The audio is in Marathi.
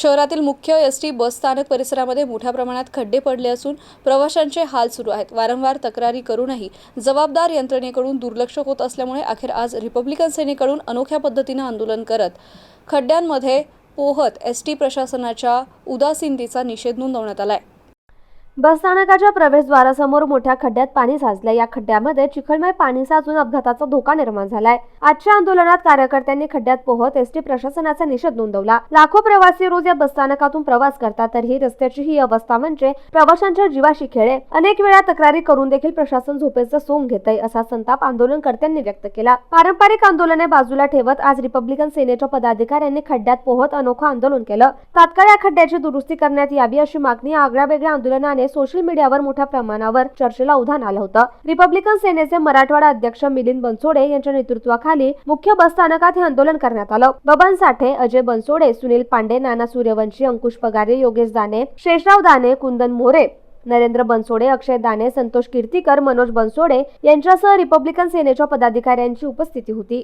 शहरातील मुख्य एस टी बस स्थानक परिसरामध्ये मोठ्या प्रमाणात खड्डे पडले असून प्रवाशांचे हाल सुरू आहेत. वारंवार तक्रारी करूनही जबाबदार यंत्रणेकडून दुर्लक्ष होत असल्यामुळे अखेर आज रिपब्लिकन सेनेकडून अनोख्या पद्धतीनं आंदोलन करत खड्ड्यांमध्ये पोहत एस टी प्रशासनाच्या उदासीनतेचा निषेध नोंदवण्यात आलाय. बसस्थानकाच्या प्रवेशद्वारासमोर मोठ्या खड्ड्यात पाणी साचलं या खड्ड्यामध्ये चिखलमय पाणी साचून अपघाताचा धोका निर्माण झालाय. आजच्या आंदोलनात कार्यकर्त्यांनी खड्ड्यात पोहत एसटी प्रशासनाचा निषेध नोंदवला. लाखो प्रवासी रोज या बसस्थानकातून प्रवास करतात तर ही रस्त्याची ही अवस्था म्हणजे प्रवाशांच्या जीवाशी खेळे. अनेक वेळा तक्रारी करून देखील प्रशासन झोपेचं सोंग घेतय असा संताप आंदोलनकर्त्यांनी व्यक्त केला. पारंपरिक आंदोलने बाजूला ठेवत आज रिपब्लिकन सेनेच्या पदाधिकाऱ्यांनी खड्ड्यात पोहत अनोखं आंदोलन केलं. तात्काळ या खड्ड्याची दुरुस्ती करण्यात यावी अशी मागणी आगळ्या वेगळ्या आंदोलनाने सोशल मीडियावर मोठ्या प्रमाणावर चर्चेला उधाण आलं होतं. रिपब्लिकन सेनेचे मराठवाडा अध्यक्ष मिलिंद बनसोडे यांच्या नेतृत्वाखाली मुख्य बस स्थानकात हे आंदोलन करण्यात आलं. बबन साठे अजय बनसोडे सुनील पांडे नाना सूर्यवंशी अंकुश पगारे योगेश दाने शेषराव दाने कुंदन मोरे नरेंद्र बनसोडे अक्षय दाने संतोष कीर्तीकर मनोज बनसोडे यांच्यासह रिपब्लिकन सेनेच्या पदाधिकाऱ्यांची उपस्थिती होती.